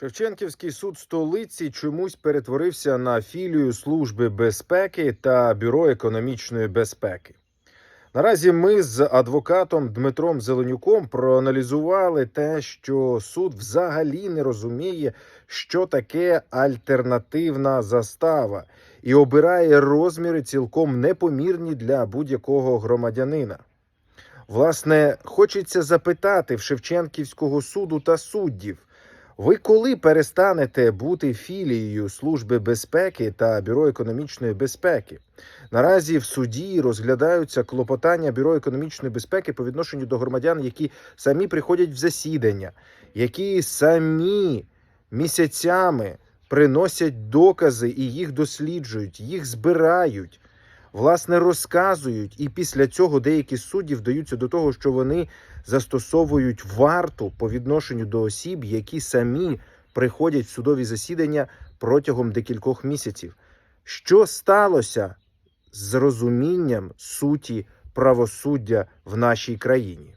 Шевченківський суд столиці чомусь перетворився на філію Служби безпеки та Бюро економічної безпеки. Наразі ми з адвокатом Дмитром Зеленюком проаналізували те, що суд взагалі не розуміє, що таке альтернативна застава, і обирає розміри цілком непомірні для будь-якого громадянина. Власне, хочеться запитати в Шевченківського суду та суддів. Ви коли перестанете бути філією Служби безпеки та Бюро економічної безпеки? Наразі в суді розглядаються клопотання Бюро економічної безпеки по відношенню до громадян, які самі приходять в засідання, які самі місяцями приносять докази і їх досліджують, їх збирають, власне, розказують, і після цього деякі судді вдаються до того, що вони застосовують варту по відношенню до осіб, які самі приходять в судові засідання протягом декількох місяців. Що сталося з розумінням суті правосуддя в нашій країні?